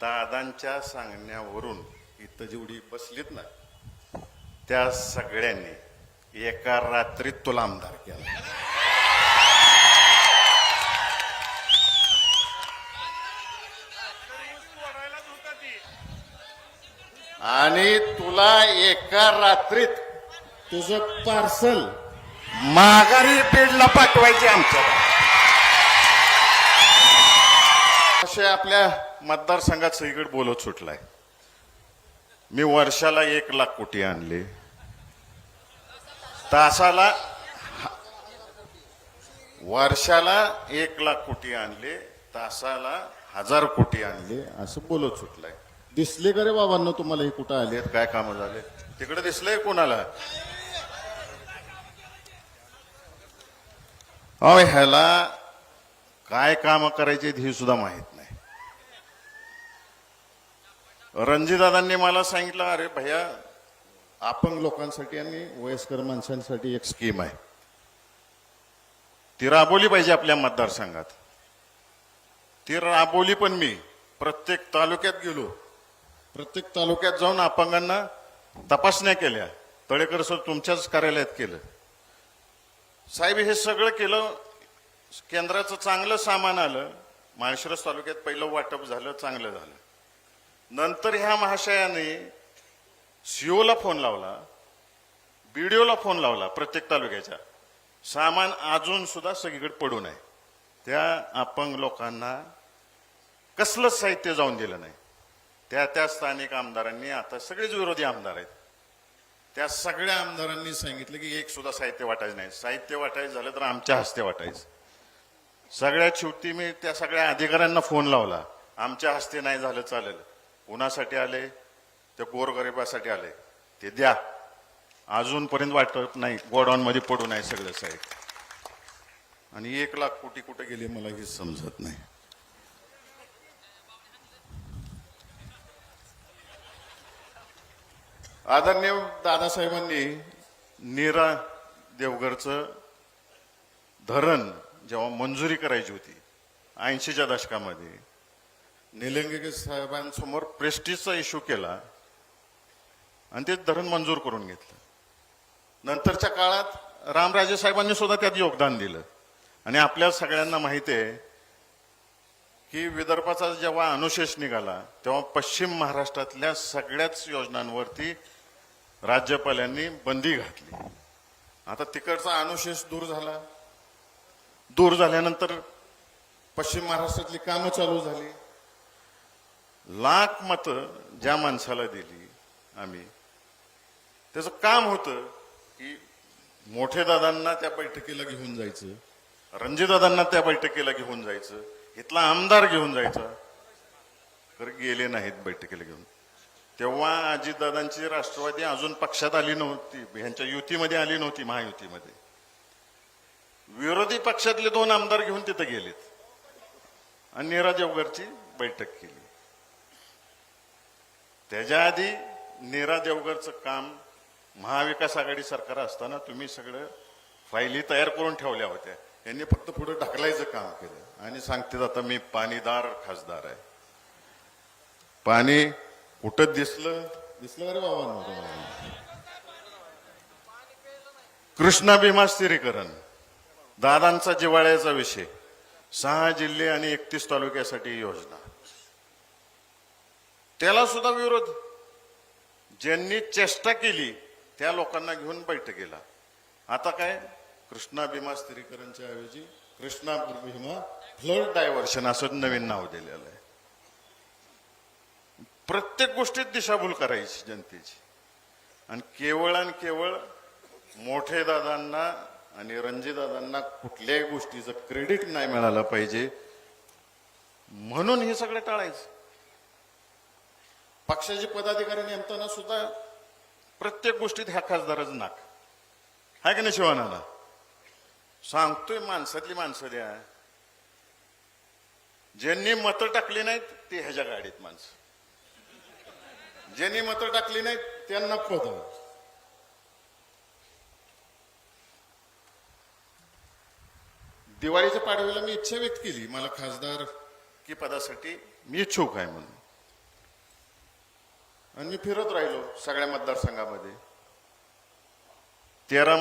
दादांच्या सांगण्यावरून इथं जेवढी बसलीत ना त्या सगळ्यांनी एका रात्रीत तुला आमदार केला. आणि तुला एका रात्रीत तुझं पार्सल माघारी पेडला पाठवायचे आमच्या असे आपल्या मतदारसंघात सगळीकडे बोलत सुटलाय. मी वर्षाला एक लाख कोटी आणले. तासाला वर्षाला एक लाख कोटी आणले तासाला हजार कोटी आणले असं बोलत सुटलाय. दिसले का रे बाबांना तुम्हाला हे कुठं आले काय कामं झाले तिकडे दिसलंय कोणाला? अहो ह्याला काय काम करायचे हे सुद्धा माहीत नाही. रणजीदादांनी मला सांगितलं अरे भैया अपंग लोकांसाठी आणि वयस्कर माणसांसाठी एक स्कीम आहे. ती राबवली पाहिजे आपल्या मतदारसंघात. ती राबवली पण मी. प्रत्येक तालुक्यात गेलो. प्रत्येक तालुक्यात जाऊन अपंगांना तपासण्या केल्या. तळेकर सर तुमच्याच कार्यालयात केलं. साहेब हे सगळं केलं केंद्राचं चांगलं सामान आलं. माळशिरस तालुक्यात पहिलं वाटप झालं चांगलं झालं. नंतर ह्या महाशयाने सीओला फोन लावला बीडीओला फोन लावला प्रत्येक तालुक्याच्या. सामान अजून सुद्धा सगळीकडे पडू नये. त्या अपंग लोकांना कसलंच साहित्य जाऊन दिलं नाही. त्या त्या स्थानिक आमदारांनी आता सगळेच विरोधी आमदार आहेत. त्या सगळ्या आमदारांनी सांगितलं की एक सुद्धा साहित्य वाटायचं नाही. साहित्य वाटायचं झालं तर आमच्या हस्ते वाटायचं. सगळ्यात शेवटी मी त्या सगळ्या अधिकाऱ्यांना फोन लावला. आमच्या हस्ते नाही झालं चालेल. कुणासाठी आले ते गोरगरिबासाठी आले. ते द्या. अजूनपर्यंत वाटत नाही गोडाऊनमध्ये पडू नाही सगळं साहेब. आणि एक लाख कोटी कुठे गेले मला हे समजत नाही. आदरणीय दादासाहेबांनी नीरा देवगडचं धरण जेव्हा मंजुरी करायची होती ऐंशीच्या दशकामध्ये निलंगेकर साहेबांसमोर प्रेस्टिजचा इश्यू केला आणि ते धरण मंजूर करून घेतलं. नंतरच्या काळात रामराजे साहेबांनी सुद्धा त्यात योगदान दिलं. आणि आपल्या सगळ्यांना माहिती आहे की विदर्भाचा जेव्हा अनुशेष निघाला तेव्हा पश्चिम महाराष्ट्रातल्या सगळ्याच योजनांवरती राज्यपालांनी बंदी घातली. आता तिकडचा अनुशेष दूर झाला. दूर झाल्यानंतर पश्चिम महाराष्ट्रातली कामं चालू झाली. लाख मतं ज्या माणसाला दिली आम्ही त्याचं काम होतं की मोठे दादांना त्या बैठकीला घेऊन जायचं रणजीदादांना त्या बैठकीला घेऊन जायचं इथला आमदार घेऊन जायचा. तर गेले नाहीत बैठकीला घेऊन. तेव्हा अजितदादांची राष्ट्रवादी अजून पक्षात आली नव्हती ह्यांच्या युतीमध्ये आली नव्हती महायुतीमध्ये. विरोधी पक्षातले दोन आमदार घेऊन तिथं गेलेत. आणि निरा देवगरची बैठक केली. त्याच्या आधी नीरा देवगरचं काम महाविकास आघाडी सरकार असताना तुम्ही सगळं फायली तयार करून ठेवल्या होत्या. यांनी फक्त पुढे ढकलायचं काम केलं. आणि सांगते आता मी पाणीदार खासदार आहे. पाणी कुठं दिसलं? दिसलं अरे बाबा कृष्णा भीमा स्थिरीकरण दादांचा जिवाळ्याचा विषय सहा जिल्हे आणि एकतीस तालुक्यासाठी योजना. त्याला सुद्धा विरोध. ज्यांनी चेष्टा केली त्या लोकांना घेऊन बैठकीला आता काय? कृष्णा भीमा स्थिरीकरणच्या ऐवजी कृष्णा भीमा फ्लड डायव्हर्शन असं नवीन नाव दिलेलं आहे. प्रत्येक गोष्टीत दिशाभूल करायची जनतेची. आणि केवळ आणि केवळ मोठे दादांना आणि रणजीदादांना कुठल्याही गोष्टीचं क्रेडिट नाही मिळालं पाहिजे. म्हणून हे सगळं टाळायचं. पक्षाचे पदाधिकारी नेमताना सुद्धा प्रत्येक गोष्टीत ह्या खासदाराचं नाक. हाय का नाही शिवानाला सांगतोय माणसातली माणसं द्या. ज्यांनी मतं टाकली नाहीत ते ह्याच्या गाडीत माणसं. ज्यांनी मतं टाकली नाहीत त्यांना पद. दिवाळीच्या पाडव्याला मी इच्छा व्यक्त केली मला खासदार की पदासाठी मी इच्छुक आहे म्हणून. आणि मी फिरत राहिलो सगळ्या मतदारसंघामध्ये. तेरा